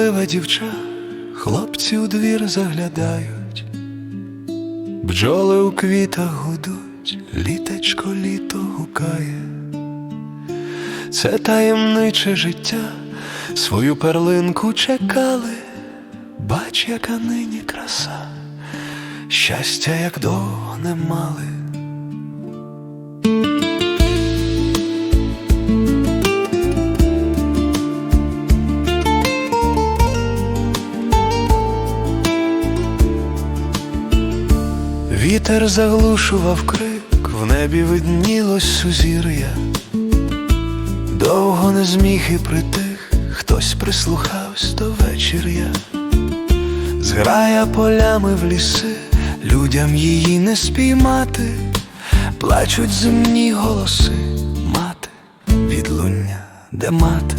вродливе дівча, хлопці у двір заглядають, бджоли у квітах гудуть, літечко літо гукає. Це таємниче життя, свою перлинку чекали, бач, яка нині краса, щастя, як довго не мали. Вітер заглушував крик, в небі виднілось сузір'я. Довго не зміг і притих, хтось прислухався до вечір'я. Зграя полями в ліси, людям її не спіймати, плачуть земні голоси, мати, відлуння, де мати.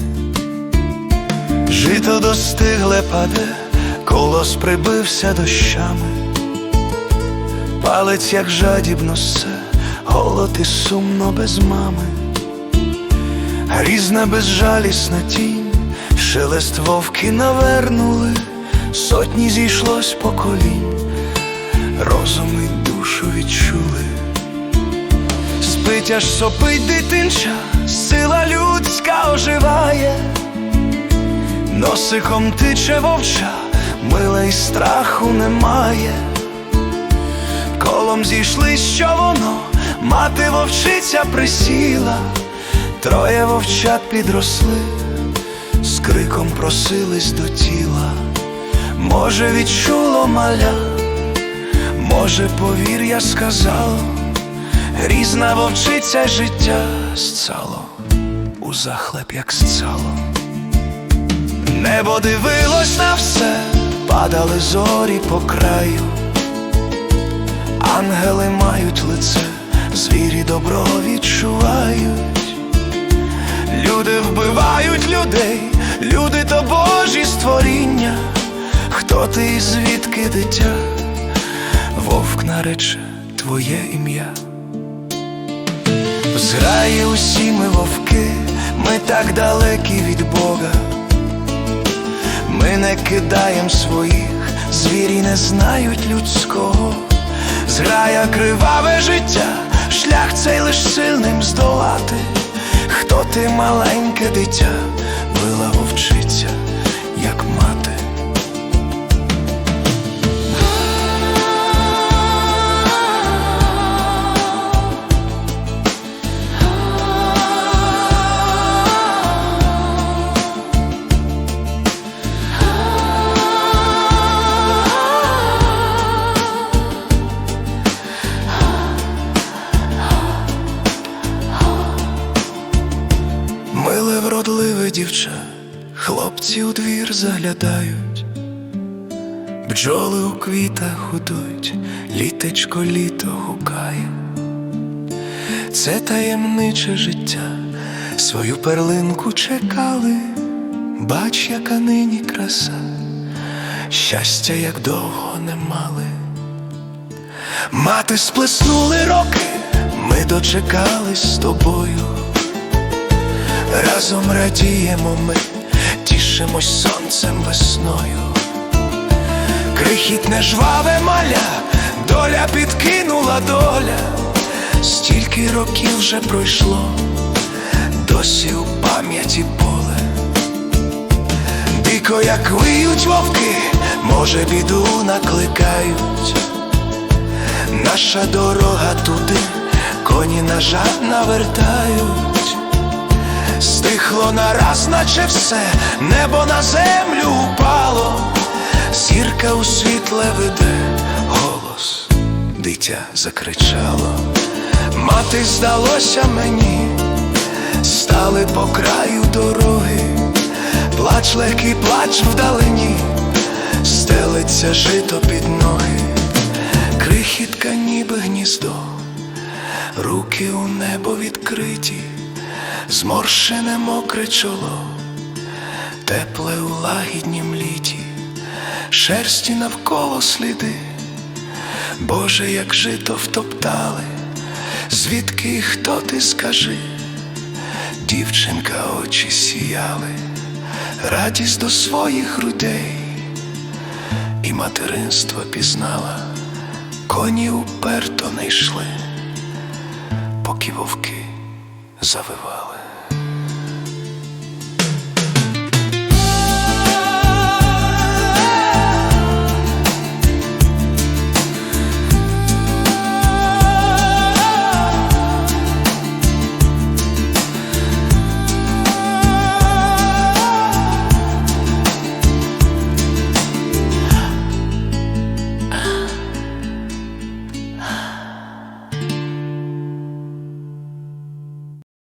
Жито достигле паде, колос прибився дощами. Палець, як жадібно все, голод і сумно без мами. Грізна безжалісна тінь, шелест вовки навернули, сотні зійшлось поколінь, розум і душу відчули. Спить аж сопить дитинча, сила людська оживає, носиком тиче вовча, мила й страху немає. Колом зійшлись, що воно, мати вовчиця присіла, троє вовчат підросли, з криком просились до тіла. Може, відчуло маля, може, повір'я сказало, грізна вовчиця життя сцало, у захлеб, як сцало. Небо дивилось на все, падали зорі по краю. Ангели мають лице, звірі добро відчувають, люди вбивають людей, люди то Божі створіння, хто ти і звідки дитя, вовк нарече твоє ім'я. В зграї усі ми вовки, ми так далекі від Бога. Ми не кидаєм своїх, звірі не знають людського. Зграя криваве життя, шлях цей лиш сильним здолати. Хто ти маленьке дитя, вила вовчиця, дівча, хлопці у двір заглядають, бджоли у квітах гудуть, літечко літо гукає. Це таємниче життя, свою перлинку чекали, бач, яка нині краса, щастя, як довго не мали. Мати сплеснули роки, ми дочекались з тобою. Разом радіємо ми, тішимось сонцем весною. Крихітне жваве маля, доля підкинула доля, стільки років вже пройшло, досі у пам'яті поле. Дико, як виють вовки, може, біду накликають. Наша дорога туди, коні на жаль навертають. Стихло нараз, наче все, небо на землю упало, зірка у світле веде, голос, дитя закричало, мати здалося мені, стали по краю дороги, плач легкий плач вдалині, стелиться жито під ноги, крихітка, ніби гніздо, руки у небо відкриті зморшене мокре чоло, тепле у лагіднім літі, шерсті навколо сліди, Боже, як жито втоптали, звідки хто ти скажи, дівчинка очі сіяли, радість до своїх грудей, і материнство пізнала, коні уперто не йшли, поки вовки завивали.